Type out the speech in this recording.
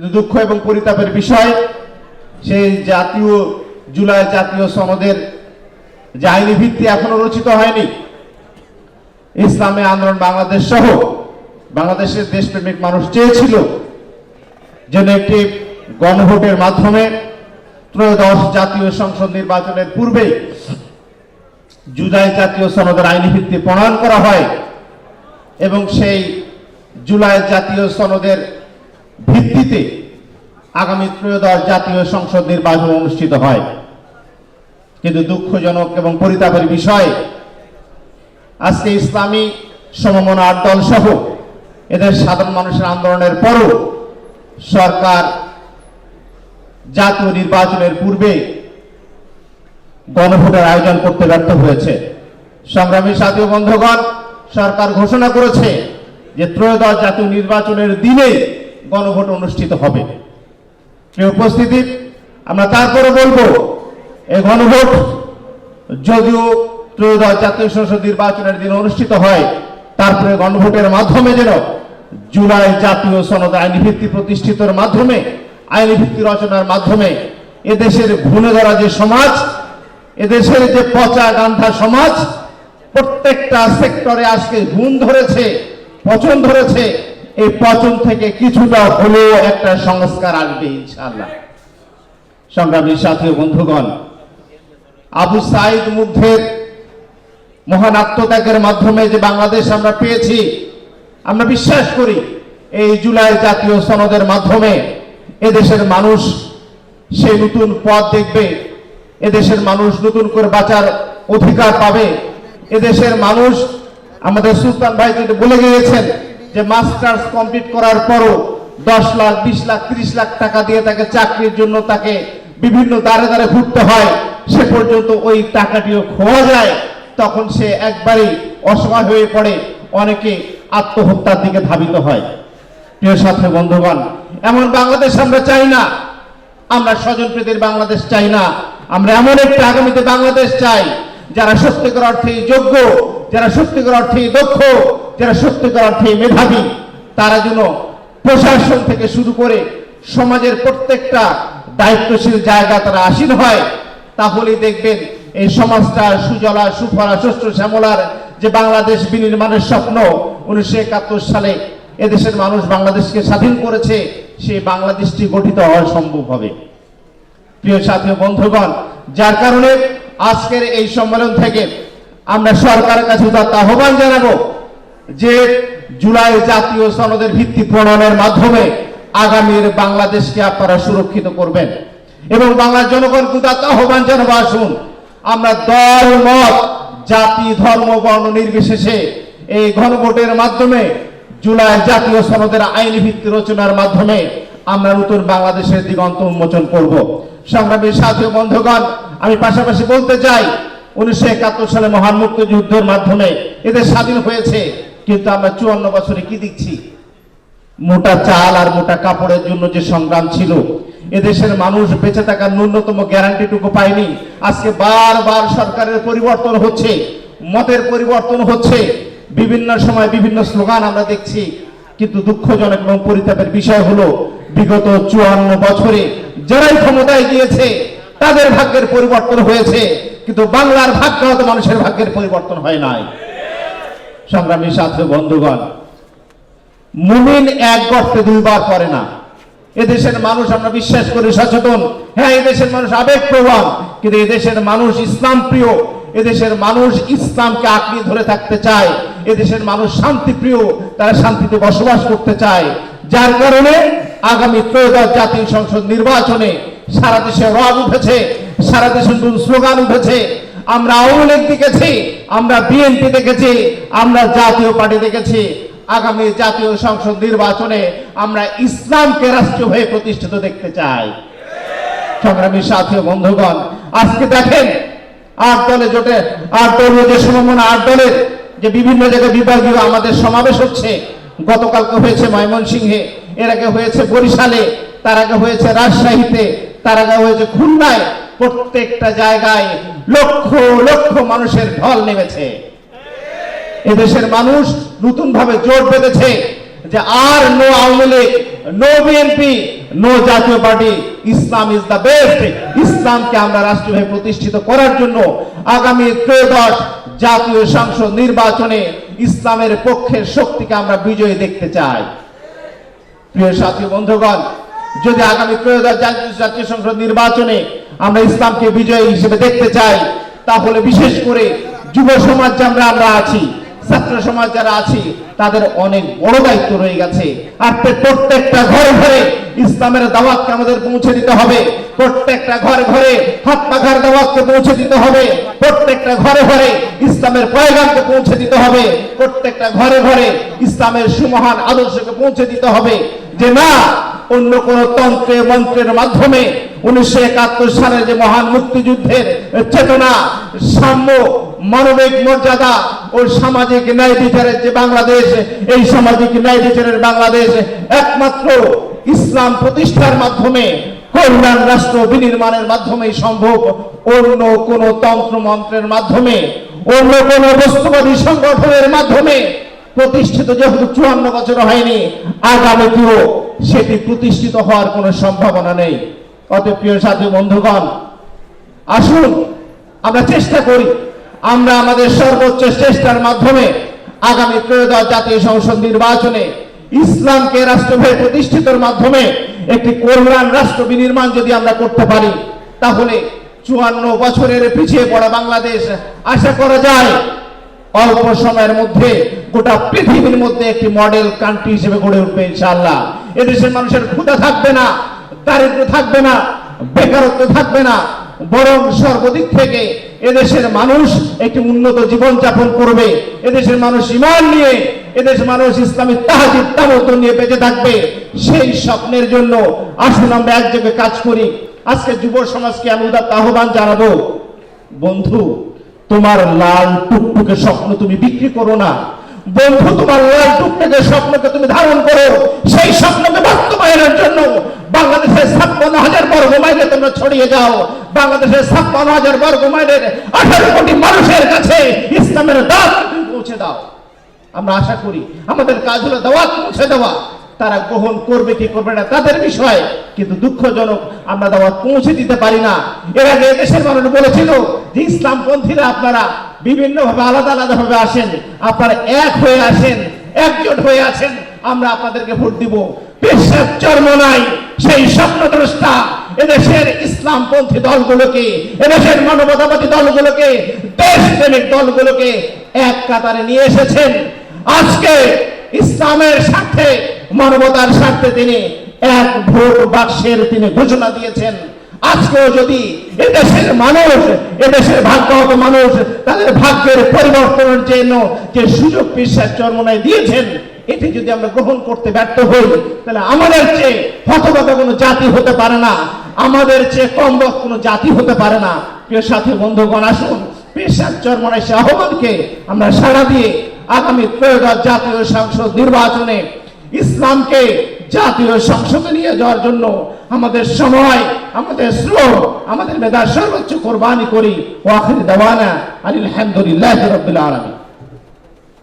কিন্তু দুঃখ এবং পরিতাপের বিষয়, সেই জাতীয়, জুলাই জাতীয় সনদের যে আইনি ভিত্তি এখনও রচিত হয়নি, ইসলামী আন্দোলন বাংলাদেশ সহ বাংলাদেশের দেশপ্রেমিক মানুষ চেয়েছিল যেন একটি গণভোটের মাধ্যমে ত্রয়োদশ জাতীয় সংসদ নির্বাচনের পূর্বেই জুলাই জাতীয় সনদের আইনি ভিত্তি প্রণয়ন করা হয় এবং সেই জুলাই জাতীয় সনদের ভিত্তিতে আগামী ত্রয়োদশ জাতীয় সংসদ নির্বাচন অনুষ্ঠিত হয়। কিন্তু দুঃখজনক এবং পরিতাপের বিষয়, আজকে ইসলামী সমমনা দল সহ এদের সাধারণ মানুষের আন্দোলনের পরও সরকার জাতীয় নির্বাচনের পূর্বে গণভোটের আয়োজন করতে ব্যর্থ হয়েছে। সংগ্রামী সাথী বন্ধুগণ, সরকার ঘোষণা করেছে যে ত্রয়োদশ জাতীয় নির্বাচনের দিনে গণভোট অনুষ্ঠিত হবে। উপস্থিতি, আমরা তারপরে বলব এই গণভোট যদিও ত্রয়োদশ জাতীয় সংসদ নির্বাচনের দিন অনুষ্ঠিত হয়, তারপরে গণভোটের মাধ্যমে যেন জুলাই জাতীয় সনদ আইনি ভিত্তি প্রতিষ্ঠিতর মাধ্যমে আইনি ভিত্তি রচনার মাধ্যমে এদেশের ঘুণে ধরা যে সমাজ, এদেশের যে পচা গান্ধা সমাজ, প্রত্যেকটা সেক্টরে আজকে ঘুম ধরেছে, পচন ধরেছে এই পচন থেকে কিছুটা হলেও একটা সংস্কার আসবে, ইনশাআল্লাহ। সংগ্রামী সাথী বন্ধুগণ, আবু সাইদ মুগ্ধের মহান আত্মত্যাগের মাধ্যমে যে বাংলাদেশ আমরা পেয়েছি, আমরা বিশ্বাস করি, এই জুলাই জাতীয় সনদের মাধ্যমে এদেশের মানুষ সেই নতুন পথ দেখবে, এদেশের মানুষ নতুন করে বাঁচার অধিকার পাবে, এদেশের মানুষ আমাদের সুলতান ভাই যেটা বলে গিয়েছেন যে মাস্টার্স কমপ্লিট করার পরও দশ লাখ, বিশ লাখ, ত্রিশ লাখ টাকা দিয়ে তাকে চাকরির জন্য তাকে বিভিন্ন দ্বারে দ্বারে ঘুরতে হয়, সে পর্যন্ত ওই টাকাটিও খোয়া যায়। তখন সে একবারই অসহায় হয়ে পড়ে, অনেকে আত্মহত্যার দিকে ধাবিত হয়। প্রিয় সাথে বন্ধুগণ, এমন বাংলাদেশ আমরা চাই না। আমরা স্বজনপ্রীতির বাংলাদেশ চাই না। আমরা এমন একটা আগামীতে বাংলাদেশ চাই। যারা সত্যিকার অর্থে যোগ্য, যারা সত্যিকার অর্থে দক্ষ, যারা সত্যিকার অর্থে মেধাবী, তারা যেন প্রশাসন থেকে শুরু করে সমাজের প্রত্যেকটা দায়িত্বশীল জায়গা তারা আসীন হয়, তাহলেই দেখবেন এই সমাজটা সুজলা, সুফলা শস্য শ্যামলার যে বাংলাদেশ বিনির্মাণের স্বপ্ন, উনিশশো একাত্তর সালে এদেশের মানুষ বাংলাদেশকে স্বাধীন করেছে, সেই বাংলাদেশটি গঠিত হওয়া সম্ভব হবে। প্রিয় সাথী বন্ধুগণ, যার কারণে আজকের এই সম্মেলন থেকে আমরা সরকারের কাছে উদাত্ত আহ্বান জানাব যে জুলাই জাতীয় সনদের ভিত্তি প্রণয়নের মাধ্যমে আগামীর বাংলাদেশকে আপনারা সুরক্ষিত করবেন। এবং বাংলার জনগণকে উদাত্ত আহ্বান জানাব, আসুন। আমরা দল, মত, জাতি, ধর্ম, বর্ণ নির্বিশেষে এই গণভোটের মাধ্যমে, জুলাই জাতীয় সনদের আইনি ভিত্তি রচনার মাধ্যমে আমরা নতুন বাংলাদেশের দিগন্ত উন্মোচন করব। সংগ্রামী সাথী বন্ধুগণ আমি পাশাপাশি বলতে চাই, উনিশশো একাত্তর সালে মহান মুক্তিযুদ্ধের মাধ্যমে এদের স্বাধীন হয়েছে, কিন্তু আমরা চুয়ান্ন বছরে কি দিচ্ছি মোটা চাল আর মোটা কাপড়ের জন্য যে সংগ্রাম ছিল, এদেশের মানুষ বেঁচে থাকার ন্যূনতম গ্যারান্টিটুকু পায়নি। আজকে বারবার সরকারের পরিবর্তন হচ্ছে, মতের পরিবর্তন হচ্ছে, বিভিন্ন সময় বিভিন্ন স্লোগান আমরা দেখছি, কিন্তু দুঃখজনক এবং পরিতাপের বিষয় হলো, বিগত চুয়ান্ন বছরে যারাই ক্ষমতায় গিয়েছে তাদের ভাগ্যের পরিবর্তন হয়েছে, কিন্তু বাংলার ভাগ্যগত মানুষের ভাগ্যের পরিবর্তন হয় নাই। সংগ্রামী সাথে বন্ধুগণ, মুমিন এক গর্তে দুইবার পড়ে না। এদেশের মানুষ আমরা বিশ্বাস করি সচেতন। হ্যাঁ এদেশের মানুষ আবেগ প্রবণ কিন্তু এদেশের মানুষ ইসলাম প্রিয়। এদেশের মানুষ ইসলামকে আঁকড়িয়ে ধরে থাকতে চায়। এদেশের মানুষ শান্তি প্রিয়, তারা শান্তিতে বসবাস করতে চায়। যার কারণে আগামী ত্রয়োদশ জাতীয় সংসদ নির্বাচনে সারা দেশে রব উঠেছে, সারা দেশে স্লোগান উঠেছে। আমরা আওয়ামী লীগ দেখেছি, আমরা বিএনপি দেখেছি, আমরা জাতীয় পার্টি দেখেছি। আগামী জাতীয় সংসদ নির্বাচনে আমরা ইসলামকে রাষ্ট্রীয় হয়ে প্রতিষ্ঠিত দেখতে চাই। সংগ্রামী সাথী বন্ধুগণ, আজকে দেখেন, আট দলে জোটে, আট দলীয় যে সমমনা, আট দলের যে বিভিন্ন জায়গায় বিভাগীয় আমাদের সমাবেশ হচ্ছে, গতকালকে হয়েছে ময়মনসিংহে, এর আগে হয়েছে বরিশালে, তার আগে হয়েছে রাজশাহীতে তার আগে হয়েছে খুলনায়, প্রত্যেকটা জায়গায় লক্ষ লক্ষ মানুষের ঢল নেমেছে। এদেশের মানুষ নতুন ভাবে জোর বেঁধেছে যে আর no Awami league, no BNP, no Jatiya party, Islam is the best ইসলামকে আমরা রাষ্ট্রীয়ভাবে প্রতিষ্ঠিত করার জন্য আগামী ত্রয়োদশ জাতীয় সংসদ নির্বাচনে ইসলামের পক্ষের শক্তিকে আমরা বিজয়ী দেখতে চাই। প্রিয় সাথী বন্ধুগণ যদি আগামী ত্রয়োদশ জাতীয় সংসদ নির্বাচনে আমরা ইসলামকে বিজয়ী হিসেবে দেখতে চাই, তাহলে বিশেষ করে যুব সমাজ যারা আমরা আছি, ছাত্র সমাজ যারা আছি, তাদের অনেক বড় দায়িত্ব রয়ে গেছে। আর প্রত্যেকটা ঘরে ঘরে ইসলামের দাওয়াতকে আমাদের পৌঁছে দিতে হবে। প্রত্যেকটা ঘরে ঘরে হাত পাখার দাওয়াতকে পৌঁছে দিতে হবে। প্রত্যেকটা ঘরে ঘরে ইসলামের পয়গামকে পৌঁছে দিতে হবে। প্রত্যেকটা ঘরে ঘরে ইসলামের সুমহান আদর্শকে পৌঁছে দিতে হবে। যে না, অন্য কোন তন্ত্রে, মন্ত্রের মাধ্যমে উনিশশো একাত্তর সালের যে মহান মুক্তিযুদ্ধের চেতনা, সাম্য, মানবিক মর্যাদা ও সামাজিক ন্যায় বিচারের যে বাংলাদেশ, এই সামাজিক ন্যায় বিচারের বাংলাদেশ একমাত্র ইসলাম প্রতিষ্ঠার মাধ্যমে, কল্যাণ রাষ্ট্র বিনির্মাণের মাধ্যমেই সম্ভব। অন্য কোন তন্ত্র, মন্ত্রের মাধ্যমে, অন্য কোন বস্তুবাদী সংগঠনের মাধ্যমে প্রতিষ্ঠিত যেহেতু চুয়ান্ন বছর হয়নি আগামীতেও সেটি প্রতিষ্ঠিত হওয়ার কোনো সম্ভাবনা নেই। অত প্রিয় সাথী বন্ধুগণ, আসুন, আমরা চেষ্টা করি। আমরা আমাদের সর্বোচ্চ চেষ্টার মাধ্যমে আগামী ত্রয়োদশ জাতীয় সংসদ নির্বাচনে ইসলামকে রাষ্ট্রভাবে প্রতিষ্ঠিতর মাধ্যমে একটি কল্যাণ রাষ্ট্র বিনির্মাণ যদি আমরা করতে পারি, তাহলে চুয়ান্ন বছরের পিছিয়ে পড়া বাংলাদেশ আশা করা যায় অল্প সময়ের মধ্যে গোটা পৃথিবীর মধ্যে একটি মডেল কান্ট্রি হিসেবে গড়ে উঠবে ইনশাআল্লাহ। এদেশের মানুষের ক্ষুধা থাকবে না দারিদ্র থাকবে না, বেকারত্ব থাকবে না, বরং সর্বদিক থেকে এদেশের মানুষ একটি উন্নত জীবন যাপন করবে এদেশের মানুষ ইমান নিয়ে এদেশের মানুষ ইসলামী তাহাজিদ তামত নিয়ে বেঁচে থাকবে। সেই স্বপ্নের জন্য আসুন আমরা এক জায়গায় কাজ করি। আজকে যুব সমাজকে আমি উদাত্ত আহ্বান জানাব। বন্ধু তোমার লাল টুকটুকে স্বপ্ন তুমি বিক্রি করো না। বন্ধু, তোমার লাল টুকটুকে স্বপ্নকে তুমি ধারণ করো। সেই স্বপ্নকে বাস্তবায়নের জন্য বাংলাদেশের ছাপ্পান্ন হাজার বর্গ মাইলে তোমরা ছড়িয়ে যাও। বাংলাদেশের ছাপ্পান্ন হাজার বর্গ মাইলের আঠারো কোটি মানুষের কাছে ইসলামের দাঁত পৌঁছে দাও। আমরা আশা করি আমাদের কাজ হলো দাওয়াত পৌঁছে দেওয়া। তারা গ্রহণ করবে কি করবে না তাদের বিষয়, কিন্তু দুঃখজনক আমরা দাওয়াত পৌঁছে দিতে পারি না। এর আগে দেশের মানুষ বলেছিল যে ইসলামপন্থীরা আপনারা বিভিন্ন ভাবে আলাদা আলাদা ভাবে আসেন, আপনারা এক হয়ে আসেন, একজোট হয়ে আছেন আমরা আপনাদেরকে ভোট দিব। বিশ্বাস চর্ম নাই, সেই স্বপ্নদ্রষ্টা এদেশের ইসলামপন্থী দলগুলোকে, এদেশের মানবতাবাদী দলগুলোকে দেশ দেশপ্রেমিক দলগুলোকে এক কাতারে নিয়ে এসেছেন। আজকে ইসলামের স্বার্থে মানবতার স্বার্থে তিনি এক ভোট বাক্সের তিনি ঘোষণা দিয়েছেন। আজকেও যদি এদেশের মানুষ, এদেশের ভাগ্যহত মানুষ তাদের ভাগ্যের পরিবর্তনের জন্য যে সুযোগ বিশ্বাস চর্মনায় দিয়েছেন, এটি যদি আমরা গ্রহণ করতে ব্যর্থ হই, তাহলে আমাদের চেয়ে হতভাবে কোনো জাতি হতে পারে না। আমাদের চেয়ে কম কোনো জাতি হতে পারে না। প্রিয় সাথী বন্ধুগণ, আসুন পেশার চর্মনায় সে আহ্বানকে আমরা সাড়া দিয়ে আগামী ত্রয়োদশ জাতীয় সংসদ নির্বাচনে ইসলামকে জাতীয় সংসদে নিয়ে যাওয়ার জন্য আমাদের সময়, আমাদের শ্রম আমাদের মেধা সর্বোচ্চ কোরবানি করি। ওয়াখির দেওয়ানা আলহামদুলিল্লাহ রবিল আলমী